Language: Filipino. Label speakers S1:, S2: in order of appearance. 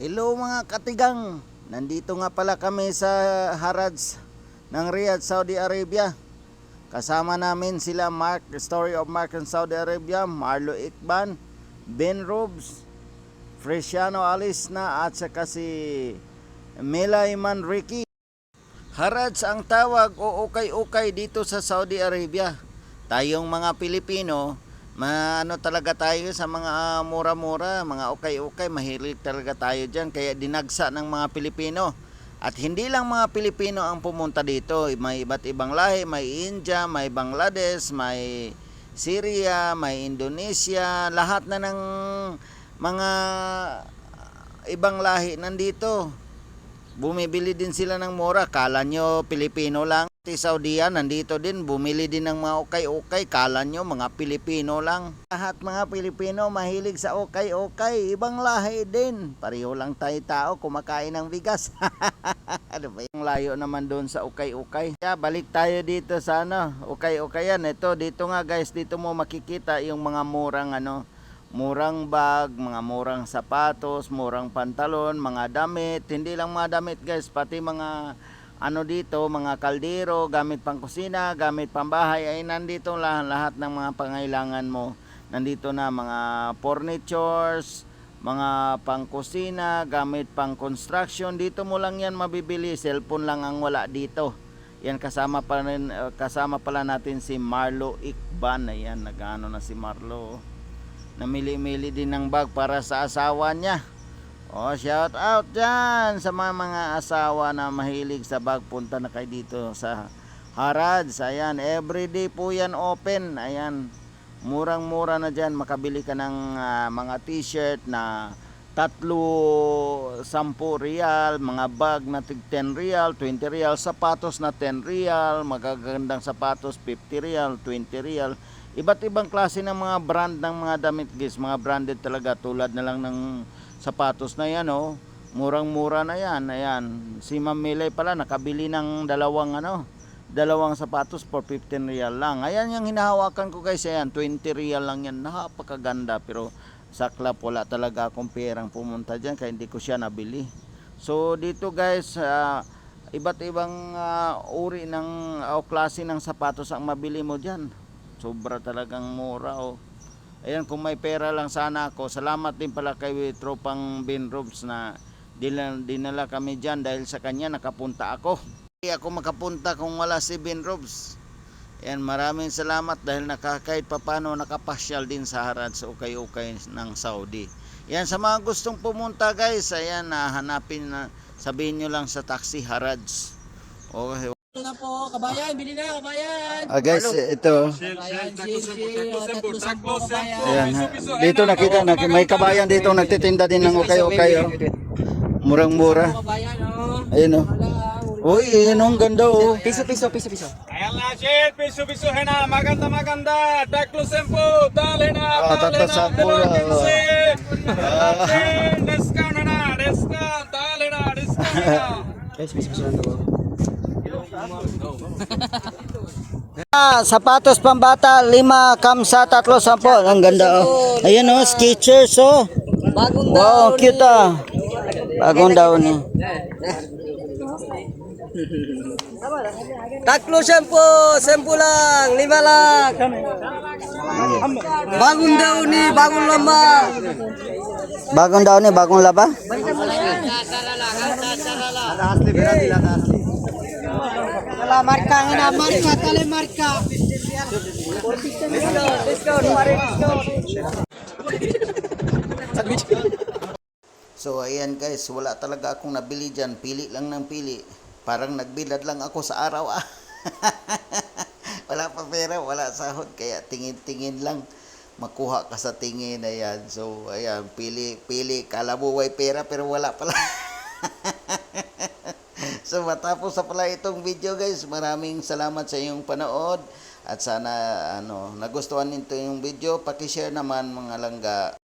S1: Hello mga katigang. Nandito nga pala kami sa Harads ng Riyadh, Saudi Arabia. Kasama namin sila Mark, Story of Mark in Saudi Arabia, Marlo Ikban, Ben Robes, Fresiano Alisna at saka si Mela Iman Ricky. Harads ang tawag o ukay-ukay dito sa Saudi Arabia. Tayong mga Pilipino, maano talaga tayo sa mga mura-mura, mga ukay-ukay, mahilig talaga tayo dyan. Kaya dinagsa ng mga Pilipino. At hindi lang mga Pilipino ang pumunta dito. May iba't ibang lahi, may India, may Bangladesh, may Syria, may Indonesia, lahat na ng mga ibang lahi nandito. Bumibili din sila ng mura. Kala nyo Pilipino lang. Ti Saudian nandito din. Bumili din ng mga ukay-ukay. Kala nyo mga Pilipino lang. Lahat mga Pilipino mahilig sa ukay-ukay. Ibang lahi din. Pareho lang tayo tao kumakain ng bigas. ano ba yung layo naman doon sa ukay-ukay? Kaya balik tayo dito sa ano, ukay-ukayan. Ito, dito nga guys, dito mo makikita yung mga murang ano, murang bag, mga murang sapatos, murang pantalon, mga damit, hindi lang mga damit guys, pati mga ano dito, mga kaldero, gamit pang kusina, gamit pang bahay, ay nandito lahat, lahat ng mga pangailangan mo. Nandito na mga furnitures, mga pang kusina, gamit pang construction, dito mo lang yan mabibili, cellphone lang ang wala dito. Yan kasama pa rin, eh, kasama pala natin si Marlo Ikban. Ayan, nagano na si Marlo namili-mili din ng bag para sa asawa niya. Oh, shout out dyan sa mga mga asawa na mahilig sa bag. Punta na kayo dito sa Harads. Ayan, everyday po yan open. Ayan, murang-mura na dyan. Makabili ka ng ah, mga t-shirt na tatlo, sampu real, mga bag na tig 10 real, 20 real, sapatos na 10 real, magagandang sapatos 50 real, 20 real. Iba't ibang klase ng mga brand ng mga damit guys, mga branded talaga tulad na lang ng sapatos na yan oh. Murang-mura na yan. Ayan, si Ma'am Milay pala nakabili ng dalawang ano, dalawang sapatos for 15 real lang. Ayan yung hinahawakan ko guys, ayan, 20 real lang yan. Napakaganda pero saklap wala talaga akong perang pumunta diyan kaya hindi ko siya nabili. So dito guys, ah, iba't ibang ah, uri ng o klase ng sapatos ang mabili mo diyan. Sobra talagang mura oh. Ayan, kung may pera lang sana ako. Salamat din pala kay tropang Ben Robs na dinala, dinala kami dyan dahil sa kanya nakapunta ako. Hindi ako makapunta kung wala si Ben Robs. Ayan, maraming salamat dahil naka, kahit papano nakapasyal din sa harad sa ukay-ukay ng Saudi. Yan, sa mga gustong pumunta guys, ayan, na hanapin na, sabihin nyo lang sa taxi Harads. Okay.
S2: Ito na po, kabayan, bili na, kabayan.
S1: Ah, guys, ito.
S2: Kabayan, chill, tatlo sampo, kabayan.
S1: Ayan, ha. dito nakita, nak may kabayan dito nagtitinda din ng ukay-ukay. Oh. Murang-mura.
S2: Kabayan, oh.
S1: Ayun oh. Uy, yun oh, ang ganda oh.
S2: Piso, piso, piso, piso.
S3: Ayan na, shit. Piso-piso na. Maganda, maganda. Taklo sempo. Dali na,
S1: Ah,
S3: dali
S1: tatlo
S3: na.
S1: sampu
S3: Dalawa
S1: na.
S3: kinsi. Dalawa Discount na na. Discount. Dali na. Discount na.
S2: Guys, piso, piso lang to.
S1: Ah, sapatos pambata, lima, kamsa, tatlo, sampo. Ang ganda oh. Ayan oh, Skechers oh.
S2: Bagong
S1: Wow, cute ah. Bagong daw ni.
S2: Tatlo sampo, sampo lang, lima lang. Bagong daw ni, bagong lamba.
S1: Bagong daw ni, bagong laba.
S2: Wala marka, tali marka. Discount, discount, pare discount.
S1: So ayan guys, wala talaga akong nabili dyan. Pili lang ng pili. Parang nagbilad lang ako sa araw ah. wala pa pera, wala sahod. Kaya tingin-tingin lang. Makuha ka sa tingin. Ayan. So ayan, pili, pili. Kala mo pera pero wala pala. so matapos na pala itong video guys. Maraming salamat sa iyong panood. At sana ano, nagustuhan nito yung video. Paki-share naman mga langga.